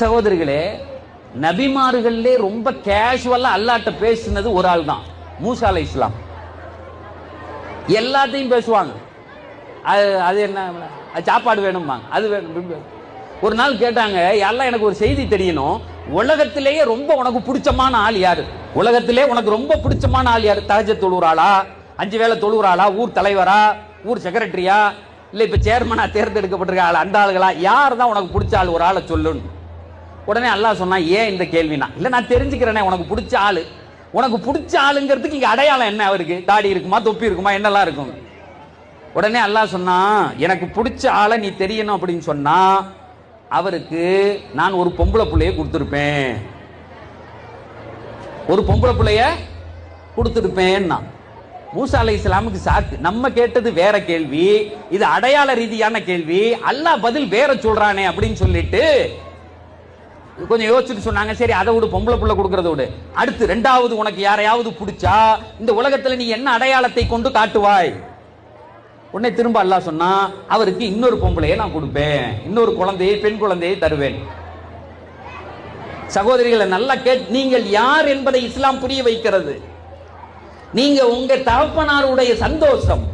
சகோதரிகளே நபிமார்கள்லே ரொம்ப கேஷுவலா அல்லாட்ட பேசினது ஒரு ஆள் தான் மூசா அலை இஸ்லாம் எல்லாத்தையும் பேசுவாங்க. அது அது என்ன அது சாப்பாடு வேணும்பாங்க அது வேணும் ஒரு நாள் கேட்டாங்க எல்லாம் எனக்கு ஒரு செய்தி தெரியணும். உலகத்திலேயே ரொம்ப உனக்கு பிடிச்சமான ஆள் யாரு? உலகத்திலே உனக்கு ரொம்ப பிடிச்சமான ஆள் யாரு? தகஜ தொழுறாளா அஞ்சு வேளை தொழுறாளா ஊர் தலைவரா? ஊர் செக்ரட்டரியா இல்லை இப்போ சேர்மனாக தேர்ந்தெடுக்கப்பட்டிருக்க ஆள் அந்த ஆளுகளா? யார் தான் உனக்கு பிடிச்ச ஆள்? ஒரு ஆளை சொல்லுன்னு. உடனே அல்லாஹ் சொன்னா ஏன் இந்த கேள்வினா? இல்ல நான் தெரிஞ்சுக்கிறேனே உனக்கு பிடிச்ச ஆளு. உனக்கு பிடிச்ச ஆளுங்கிறதுக்கு இங்க அடையாளம் என்ன அவருக்கு? தாடி இருக்குமா தொப்பி இருக்குமா என்னெல்லாம் இருக்கும்? உடனே அல்லாஹ் சொன்னா எனக்கு பிடிச்ச ஆளை நீ தெரியணும் அப்படின்னு சொன்னா அவருக்கு நான் ஒரு பொம்பளை பிள்ளைய கொடுத்துருப்பேன். ஒரு பொம்பளை பிள்ளைய கொடுத்துருப்பேன்னா மூசா அலை இஸ்லாமுக்கு சாக்கு. நம்ம கேட்டது வேற கேள்வி இது அடையாள ரீதியான கேள்வி. அல்லாஹ் பதில் வேற சொல்றானே அப்படின்னு சொல்லிட்டு கொஞ்சம் யோசிச்சுட்டு சொன்னாங்க சரி அதை விடு பொம்பளை பிள்ளை கொடுக்கறத விடு. அடுத்து ரெண்டாவது உனக்கு யாரையாவது பிடிச்சா இந்த உலகத்தில் நீ என்ன அடையாளத்தை கொண்டு காட்டுவாய்? உடனே திரும்ப அல்லாஹ் சொன்னா அவருக்கு இன்னொரு பொம்பளையை நான் கொடுப்பேன். இன்னொரு குழந்தையை பெண் குழந்தையை தருவேன். சகோதரிகளை நல்லா கேட் நீங்கள் யார் என்பதை இஸ்லாம் புரிய வைக்கிறது. நீங்க உங்க தகப்பனாருடைய சந்தோஷம்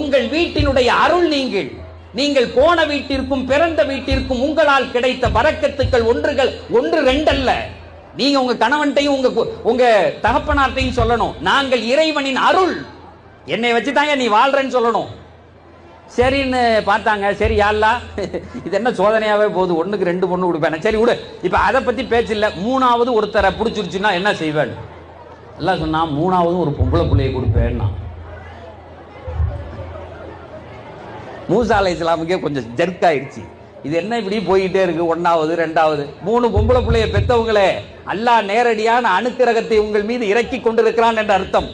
உங்கள் வீட்டினுடைய அருள் நீங்கள். நீங்கள் போன வீட்டிற்கும் பிறந்த வீட்டிற்கும் உங்களால் கிடைத்த பறக்கத்துக்கள் ஒன்றுகள் ஒன்று ரெண்டல்ல. நீங்க உங்க கணவன்ட்டையும் உங்க கு- உங்க தகப்பனார்ட்டையும் சொல்லணும். நாங்கள் இறைவனின் அருள். என்னை வச்சுதாங்க நீ வாழ்றேன்னு சொல்லணும். சரின்னு பார்த்தாங்க. சரி யாழ்லா? இது என்ன சோதனையாவே போகுது? ஒண்ணுக்கு ரெண்டு பொண்ணு கொடுப்பேன் சரி விடு. இப்ப அதை பத்தி பேச்சு இல்ல. மூணாவது ஒருத்தரை பிடிச்சிருச்சுன்னா என்ன செய்வேன்? எல்லாம் சொன்னா மூணாவது ஒரு பொம்பளை பிள்ளையை கொடுப்பேன்னா. மூசா அலை இஸ்லாமுக்கே கொஞ்சம் ஜெர்க் ஆயிடுச்சு இது என்ன இப்படி போய்கிட்டே இருக்கு? ஒன்னாவது ரெண்டாவது. மூணு பொம்பளை பிள்ளைய பெத்தவங்களே அல்லாஹ் நேரடியான அணுக்கிரகத்தை உங்கள் மீது இறக்கி கொண்டிருக்கிறான் என்ற அர்த்தம்.